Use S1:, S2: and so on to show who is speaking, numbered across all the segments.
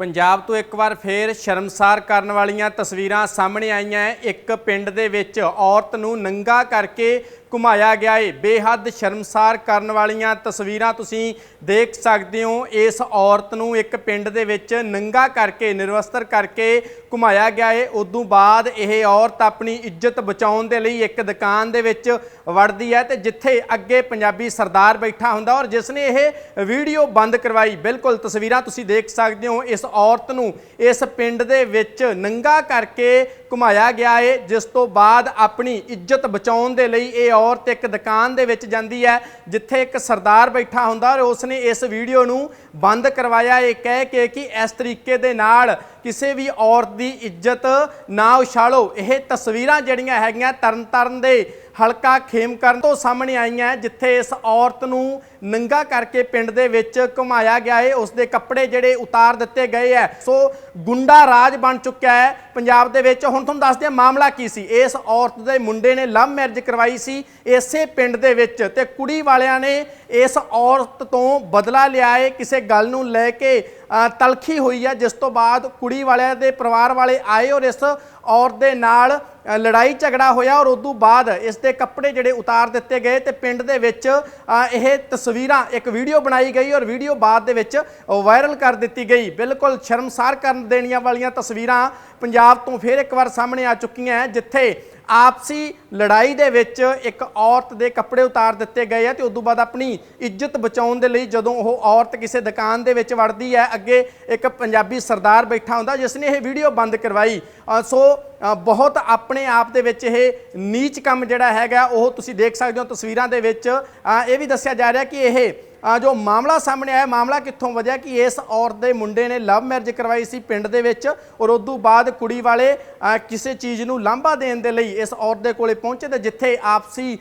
S1: ਪੰਜਾਬ ਤੋਂ ਇੱਕ ਵਾਰ ਫੇਰ ਸ਼ਰਮਸਾਰ ਕਰਨ ਵਾਲੀਆਂ ਤਸਵੀਰਾਂ ਸਾਹਮਣੇ ਆਈਆਂ ਇੱਕ ਪਿੰਡ ਦੇ ਵਿੱਚ ਔਰਤ ਨੂੰ ਨੰਗਾ ਕਰਕੇ ਘੁਮਾਇਆ ਗਿਆ ਏ। ਬੇਹੱਦ ਸ਼ਰਮਸਾਰ ਕਰਨ ਵਾਲੀਆਂ ਤਸਵੀਰਾਂ ਤੁਸੀਂ ਦੇਖ ਸਕਦੇ ਹੋ। ਇਸ ਔਰਤ ਨੂੰ ਇੱਕ ਪਿੰਡ ਦੇ ਵਿੱਚ ਨੰਗਾ ਕਰਕੇ, ਨਿਰਵਸਤਰ ਕਰਕੇ ਘੁਮਾਇਆ ਗਿਆ ਏ। ਉਦੋਂ ਬਾਅਦ ਇਹ ਔਰਤ ਆਪਣੀ ਇੱਜ਼ਤ ਬਚਾਉਣ ਦੇ ਲਈ ਇੱਕ ਦੁਕਾਨ ਦੇ ਵਿੱਚ ਵੜਦੀ ਹੈ ਤੇ ਜਿੱਥੇ ਅੱਗੇ ਪੰਜਾਬੀ ਸਰਦਾਰ ਬੈਠਾ ਹੁੰਦਾ ਔਰ ਜਿਸ ਨੇ ਇਹ ਵੀਡੀਓ ਬੰਦ ਕਰਵਾਈ। ਬਿਲਕੁਲ ਤਸਵੀਰਾਂ ਤੁਸੀਂ ਦੇਖ ਸਕਦੇ ਹੋ। ਇਸ ਔਰਤ ਨੂੰ ਇਸ ਪਿੰਡ ਦੇ ਵਿੱਚ ਨੰਗਾ ਕਰਕੇ ਘੁਮਾਇਆ ਗਿਆ ਏ, ਜਿਸ ਤੋਂ ਬਾਅਦ ਆਪਣੀ ਇੱਜ਼ਤ ਬਚਾਉਣ ਦੇ ਲਈ ਇਹ ਔਰਤ ਇੱਕ ਦੁਕਾਨ ਦੇ ਵਿੱਚ ਜਾਂਦੀ ਹੈ, ਜਿੱਥੇ ਇੱਕ ਸਰਦਾਰ ਬੈਠਾ ਹੁੰਦਾ ਔਰ ਉਸ ਨੇ ਇਸ ਵੀਡੀਓ ਨੂੰ ਬੰਦ ਕਰਵਾਇਆ। ਇਹ ਕਹਿ ਕੇ ਕਿ ਇਸ ਤਰੀਕੇ ਦੇ ਨਾਲ ਕਿਸੇ ਵੀ ਔਰਤ ਦੀ ਇੱਜ਼ਤ ਨਾ ਉਛਾਲੋ। ਇਹ ਤਸਵੀਰਾਂ ਜਿਹੜੀਆਂ ਹੈਗੀਆਂ ਤਰਨਤਾਰਨ ਦੇ ਹਲਕਾ ਖੇਮਕਰਨ ਤੋਂ ਸਾਹਮਣੇ ਆਈਆਂ, ਜਿੱਥੇ ਇਸ ਔਰਤ ਨੂੰ ਨੰਗਾ ਕਰਕੇ ਪਿੰਡ ਦੇ ਵਿੱਚ ਘੁਮਾਇਆ ਗਿਆ ਹੈ ਉਸ ਦੇ ਕੱਪੜੇ ਜਿਹੜੇ ਉਤਾਰ ਦਿੱਤੇ ਗਏ ਹੈ ਸੋ ਗੁੰਡਾ ਰਾਜ ਬਣ ਚੁੱਕਿਆ ਹੈ ਪੰਜਾਬ ਦੇ ਵਿੱਚ। ਹੁਣ ਤੁਹਾਨੂੰ ਦੱਸਦੇ ਹਾਂ ਮਾਮਲਾ ਕੀ ਸੀ। ਇਸ ਔਰਤ ਦੇ ਮੁੰਡੇ ਨੇ ਲਵ ਮੈਰਿਜ ਕਰਵਾਈ ਸੀ ਇਸੇ ਪਿੰਡ ਦੇ ਵਿੱਚ ਤੇ ਕੁੜੀ ਵਾਲਿਆਂ ਨੇ ਇਸ ਔਰਤ ਤੋਂ ਬਦਲਾ ਲਿਆ ਹੈ ਕਿਸੇ ਗੱਲ ਨੂੰ ਲੈ ਕੇ ਤਲਖੀ ਹੋਈ ਹੈ ਜਿਸ ਤੋਂ ਬਾਅਦ ਕੁੜੀ ਵਾਲਿਆਂ ਦੇ ਪਰਿਵਾਰ ਵਾਲੇ ਆਏ ਔਰ ਇਸ ਔਰਤ ਦੇ ਨਾਲ ਲੜਾਈ ਝਗੜਾ ਹੋਇਆ ਔਰ ਉਦੋਂ ਬਾਅਦ ਇਸ ਦੇ ਕੱਪੜੇ ਜਿਹੜੇ ਉਤਾਰ ਦਿੱਤੇ ਗਏ ਤੇ ਪਿੰਡ ਦੇ ਵਿੱਚ ਇਹ ਤਸਵੀਰਾਂ ਤਸਵੀਰਾਂ ਇੱਕ ਵੀਡੀਓ ਬਣਾਈ ਗਈ ਔਰ ਵੀਡੀਓ ਬਾਅਦ ਦੇ ਵਿੱਚ ਵਾਇਰਲ ਕਰ ਦਿੱਤੀ ਗਈ। ਬਿਲਕੁਲ ਸ਼ਰਮਸਾਰ ਕਰਨ ਦੇਣੀਆਂ ਵਾਲੀਆਂ ਤਸਵੀਰਾਂ ਪੰਜਾਬ ਤੋਂ ਫਿਰ ਇੱਕ ਵਾਰ ਸਾਹਮਣੇ ਆ ਚੁੱਕੀਆਂ ਜਿੱਥੇ ਆਪਸੀ ਲੜਾਈ ਦੇ ਵਿੱਚ ਇੱਕ ਔਰਤ ਦੇ ਕੱਪੜੇ ਉਤਾਰ ਦਿੱਤੇ ਗਏ ਆ ਤੇ ਤੋਂ ਬਾਅਦ ਆਪਣੀ ਇੱਜ਼ਤ ਬਚਾਉਣ ਦੇ ਲਈ ਜਦੋਂ ਉਹ ਔਰਤ ਕਿਸੇ ਦੁਕਾਨ ਦੇ ਵਿੱਚ ਵੜਦੀ ਹੈ, ਅੱਗੇ ਇੱਕ ਪੰਜਾਬੀ ਸਰਦਾਰ ਬੈਠਾ ਹੁੰਦਾ ਜਿਸ ਨੇ ਇਹ ਵੀਡੀਓ ਬੰਦ ਕਰਵਾਈ। ਸੋ ਬਹੁਤ ਆਪਣੇ ਆਪ ਦੇ ਵਿੱਚ ਇਹ ਨੀਚ ਕੰਮ ਜਿਹੜਾ ਹੈਗਾ, ਉਹ ਤੁਸੀਂ ਦੇਖ ਸਕਦੇ ਹੋ ਤਸਵੀਰਾਂ ਦੇ ਵਿੱਚ। ਇਹ ਵੀ ਦੱਸਿਆ ਜਾ ਰਿਹਾ ਕਿ ਇਹ ਜੋ ਮਾਮਲਾ ਸਾਹਮਣੇ ਆਇਆ, ਮਾਮਲਾ ਕਿੱਥੋਂ ਵਧਿਆ ਕਿ ਇਸ ਔਰਤ ਦੇ ਮੁੰਡੇ ਨੇ ਲਵ ਮੈਰਿਜ ਕਰਵਾਈ ਸੀ ਪਿੰਡ ਦੇ ਵਿੱਚ ਔਰ ਉਦੋਂ ਬਾਅਦ ਕੁੜੀ ਵਾਲੇ ਕਿਸੇ ਚੀਜ਼ ਨੂੰ ਲਾਂਭਾ ਦੇਣ ਦੇ ਲਈ ਇਸ ਔਰਤ ਦੇ ਕੋਲੇ ਪਹੁੰਚੇ ਤੇ ਜਿੱਥੇ ਆਪਸੀ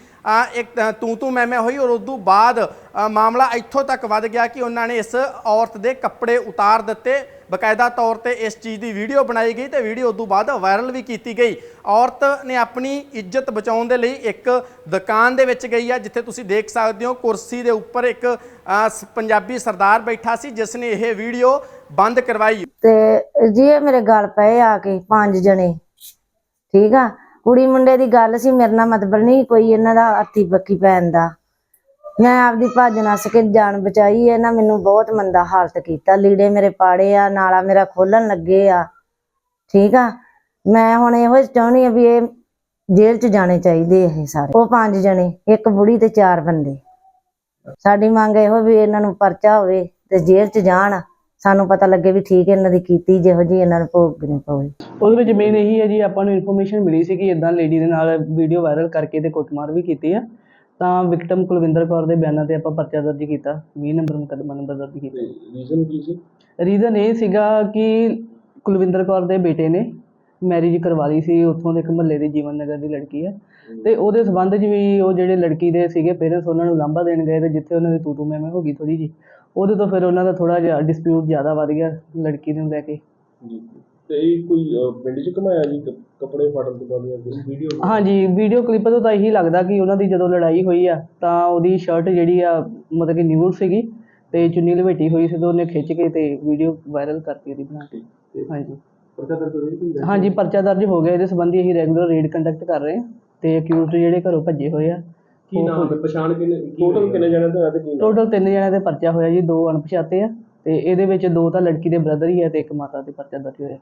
S1: ਇੱਕ ਤੂੰ ਤੂੰ ਮੈਂ ਮੈਂ ਹੋਈ ਔਰ ਉਦੋਂ ਬਾਅਦ ਮਾਮਲਾ ਇੱਥੋਂ ਤੱਕ ਵੱਧ ਗਿਆ ਕਿ ਉਹਨਾਂ ਨੇ ਇਸ ਔਰਤ ਦੇ ਕੱਪੜੇ ਉਤਾਰ ਦਿੱਤੇ। ਬਕਾਇਦਾ ਤੌਰ ਤੇ ਇਸ ਚੀਜ਼ ਦੀ ਵੀਡੀਓ ਬਣਾਈ ਗਈ ਤੇ ਵੀਡੀਓ ਉਦੋਂ ਬਾਅਦ ਵਾਇਰਲ ਵੀ ਕੀਤੀ ਗਈ। ਔਰਤ ਨੇ ਆਪਣੀ ਇੱਜ਼ਤ ਬਚਾਉਣ ਦੇ ਲਈ ਇੱਕ ਦੁਕਾਨ ਦੇ ਵਿੱਚ ਗਈ ਆ, ਜਿੱਥੇ ਤੁਸੀਂ ਦੇਖ ਸਕਦੇ ਹੋ ਕੁਰਸੀ ਦੇ ਉੱਪਰ ਇੱਕ ਪੰਜਾਬੀ ਸਰਦਾਰ ਬੈਠਾ ਸੀ, ਜਿਸ ਨੇ ਇਹ ਵੀਡੀਓ ਬੰਦ ਕਰਵਾਈ।
S2: ਤੇ ਜੀ ਇਹ ਮੇਰੇ ਗੱਲ ਪਏ ਆ ਕੇ ਪੰਜ ਜਣੇ। ਠੀਕ ਆ? ਕੁੜੀ ਮੁੰਡੇ ਦੀ ਗੱਲ ਸੀ, ਮੇਰੇ ਨਾਲ ਮਤਲਬ ਨਹੀਂ ਕੋਈ ਇਹਨਾਂ ਦਾ ਹੱਥੀ ਬੱਕੀ ਪੈਣ ਦਾ। ਮੈਂ ਆਪਦੀ ਭੱਜ ਨੱਸ ਕੇ ਜਾਨ ਬਚਾਈ, ਇਹਨਾਂ ਮੈਨੂੰ ਬਹੁਤ ਮੰਦਾ ਹਾਲਤ ਕੀਤਾ। ਲੀੜੇ ਮੇਰੇ ਪਾੜੇ ਆ, ਨਾਲਾ ਮੇਰਾ ਖੋਲਣ ਲੱਗੇ ਆ। ਠੀਕ ਆ? ਮੈਂ ਹੁਣ ਇਹੋ ਚਾਹੁੰਦੀ ਆ ਵੀ ਇਹ ਜੇਲ੍ਹ 'ਚ ਜਾਣੇ ਚਾਹੀਦੇ ਇਹ ਸਾਰੇ। ਉਹ ਪੰਜ ਜਣੇ, ਇੱਕ ਬੁੜੀ ਤੇ ਚਾਰ ਬੰਦੇ। ਸਾਡੀ ਮੰਗ ਇਹੋ ਵੀ ਇਹਨਾਂ ਨੂੰ ਪਰਚਾ ਹੋਵੇ ਤੇ ਜੇਲ੍ਹ 'ਚ ਜਾਣ। ਸਾਨੂੰ ਪਤਾ ਲੱਗੇ ਵੀ ਠੀਕ ਇਹਨਾਂ ਦੀ ਕੀਤੀ ਜਿਹੋ ਜੀ ਇਹਨਾਂ ਨੂੰ ਭੋਗਣੀ ਪਵੇ।
S3: ਉਹਦੇ ਵਿੱਚ ਮੇਨ ਇਹੀ ਹੈ ਜੀ ਆਪਾਂ ਨੂੰ ਇਨਫੋਰਮੇਸ਼ਨ ਮਿਲੀ ਸੀ ਕਿ ਇਦਾਂ ਲੇਡੀ ਦੇ ਨਾਲ ਵੀਡੀਓ ਵਾਇਰਲ ਕਰਕੇ ਤੇ ਕੁੱਟਮਾਰ ਵੀ ਕੀਤੀ ਆ। ਤਾਂ ਵਿਕਟਮ ਕੁਲਵਿੰਦਰ ਕੌਰ ਦੇ ਬਿਆਨਾਂ ਤੇ ਆਪਾਂ ਪਰਚਾ ਦਰਜ ਕੀਤਾ 20 ਨੰਬਰ ਮੁਕੱਦਮਾ ਨੰਬਰ ਦਰਜ ਕੀਤਾ।
S4: ਰੀਜ਼ਨ ਕੀ ਸੀ?
S3: ਰੀਜ਼ਨ ਇਹ ਸੀਗਾ ਕਿ ਕੁਲਵਿੰਦਰ ਕੌਰ ਦੇ ਬੇਟੇ ਨੇ ਮੈਰਿਜ ਕਰਵਾ ਲਈ ਸੀ ਉੱਥੋਂ ਦੇ ਇੱਕ ਮਹੱਲੇ ਦੀ ਜੀਵਨ ਨਗਰ ਦੀ ਲੜਕੀ ਹੈ। ਤੇ ਉਹਦੇ ਸਬੰਧ 'ਚ ਵੀ ਉਹ ਜਿਹੜੇ ਲੜਕੀ ਦੇ ਸੀਗੇ ਪੇਰੈਂਟਸ ਉਹਨਾਂ ਨੂੰ ਲਾਂਭਾ ਦੇਣ ਗਏ ਤੇ ਜਿੱਥੇ ਉਹਨਾਂ ਦੀ ਤੂ ਤੂ ਮੈਂ ਮੈਂ ਹੋ ਗਈ ਥੋੜੀ ਜੀ ਉਹਦੇ ਤੋਂ ਫਿਰ ਉਹਨਾਂ ਦਾ ਥੋੜਾ ਜਿਹਾ ਡਿਸਪਿਊਟ ਜ਼ਿਆਦਾ ਵੱਧ ਗਿਆ ਲੜਕੀ ਨੂੰ ਲੈ ਕੇ।
S4: ਜੀ। ਤੇ ਇਹ ਕੋਈ ਪਿੰਡ ਚ ਘਮਾਇਆ ਜੀ ਕੱਪੜੇ ਫਾੜਨ ਤੋਂ ਬਾਅਦ ਜਾਂ ਵੀਡੀਓ
S3: ਹਾਂਜੀ ਵੀਡੀਓ ਕਲਿੱਪ ਤੋਂ ਤਾਂ ਇਹੀ ਲੱਗਦਾ ਕਿ ਉਹਨਾਂ ਦੀ ਜਦੋਂ ਲੜਾਈ ਹੋਈ ਆ ਤਾਂ ਉਹਦੀ ਸ਼ਰਟ ਜਿਹੜੀ ਆ ਮਤਲਬ ਕਿ ਨਿਊਡ ਸੀਗੀ ਤੇ ਚੁੰਨੀ ਲਪੇਟੀ ਹੋਈ ਸੀ ਤੇ ਉਹਨੇ ਖਿੱਚ ਕੇ ਤੇ ਵੀਡੀਓ ਵਾਇਰਲ ਕਰਤੀ ਉਹਦੀ ਬਣਾ ਕੇ। ਹਾਂਜੀ।
S4: ਕੋਈ
S3: ਹਾਂਜੀ ਪਰਚਾ ਦਰਜ ਹੋ ਗਿਆ। ਇਹਦੇ ਸੰਬੰਧੀ ਅਸੀਂ ਰੈਗੂਲਰ ਰੇਡ ਕੰਡਕਟ ਕਰ ਰਹੇ ਹਾਂ ਤੇ ਅਕਿਊਜ਼ਡ ਜਿਹੜੇ ਘਰੋਂ ਭੱਜੇ ਹੋਏ ਆ
S4: ਕੀ ਨਾਮ ਹੈ? ਪਛਾਣ ਕਿੰਨੇ ਟੋਟਲ ਕਿੰਨੇ ਜਣੇ ਤੇ ਤੇ ਕੀ ਨਾਮ?
S3: ਟੋਟਲ ਤਿੰਨ ਜਣਿਆਂ ਦੇ ਪਰਚਾ ਹੋਇਆ ਜੀ ਦੋ ਅਣਪਛਾਤੇ ਆ ਤੇ ਇਹਦੇ ਵਿੱਚ ਦੋ ਤਾਂ ਲੜਕੀ ਦੇ ਬ੍ਰਦਰ ਹੀ ਆ ਤੇ ਇੱਕ ਮਾਤਾ ਦੇ ਪਰਚਾ ਦਰਜ ਹੋਇਆ।